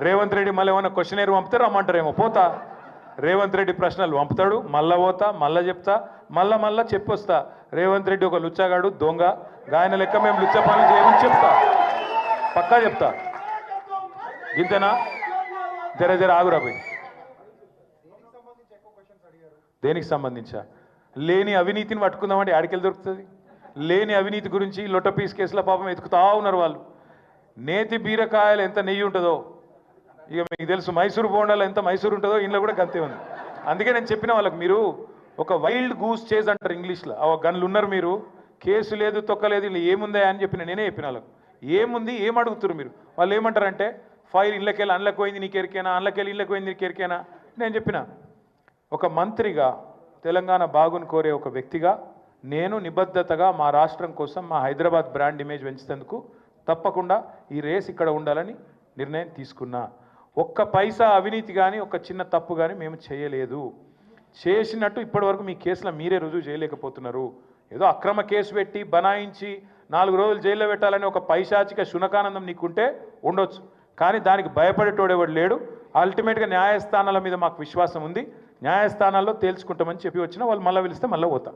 రేవంత్ రెడ్డి మళ్ళీ ఏమైనా క్వశ్చన్ పంపుతారు రమ్మంటారేమో పోతా. రేవంత్ రెడ్డి ప్రశ్నలు పంపుతాడు మళ్ళా పోతా మళ్ళా చెప్తా మళ్ళా మళ్ళా చెప్పొస్తా. రేవంత్ రెడ్డి ఒక లుచ్చగాడు దొంగ. గాయన లెక్క మేము లుచ్చ పనులు చేయమని చెప్తా. పక్కా చెప్తా. ఇంతేనా? జర జర ఆగురా పోయి. దేనికి సంబంధించా? లేని అవినీతిని పట్టుకుందామంటే ఆడికెళ్ళి దొరుకుతుంది? లేని అవినీతి గురించి లొట్ట పీస్ కేసుల పాపం ఎతుకుతా ఉన్నారు వాళ్ళు. నేతి బీరకాయలు ఎంత నెయ్యి ఉంటుందో. ఇక మీకు తెలుసు మైసూరు బోండాలో ఎంత మైసూరు ఉంటుందో ఇంట్లో కూడా గంతే ఉంది. అందుకే నేను చెప్పిన వాళ్ళకి మీరు ఒక వైల్డ్ గూస్ చేజ్ అంటారు ఇంగ్లీష్లో. ఆ గన్లు ఉన్నారు మీరు కేసు లేదు తొక్కలేదు ఇలా ఏముందా అని చెప్పిన నేనే చెప్పిన వాళ్ళకి. ఏముంది ఏం అడుగుతారు మీరు? వాళ్ళు ఏమంటారంటే ఫైల్ ఇళ్ళకెళ్ళి అందులోకి పోయింది నీకు ఎరికేనా? అందులోకెళ్ళి ఇళ్ళకి పోయింది నీకు ఎరికేనా? నేను చెప్పిన ఒక మంత్రిగా తెలంగాణ బాగుని కోరే ఒక వ్యక్తిగా నేను నిబద్ధతగా మా రాష్ట్రం కోసం మా హైదరాబాద్ బ్రాండ్ ఇమేజ్ పెంచేందుకు తప్పకుండా ఈ రేస్ ఇక్కడ ఉండాలని నిర్ణయం తీసుకున్నా. ఒక్క పైసా అవినీతి కానీ ఒక చిన్న తప్పు కానీ మేము చేయలేదు. చేసినట్టు ఇప్పటివరకు మీ కేసులో మీరే రుజువు చేయలేకపోతున్నారు. ఏదో అక్రమ కేసు పెట్టి బనాయించి నాలుగు రోజులు జైల్లో పెట్టాలని ఒక పైశాచిక శునకానందం నీకుంటే ఉండొచ్చు. కానీ దానికి భయపడేటోడేవాడు లేడు. అల్టిమేట్గా న్యాయస్థానాల మీద మాకు విశ్వాసం ఉంది. న్యాయస్థానాల్లో తేల్చుకుంటామని చెప్పి వచ్చినా వాళ్ళు మళ్ళీ పిలిస్తే మళ్ళీ పోతాం.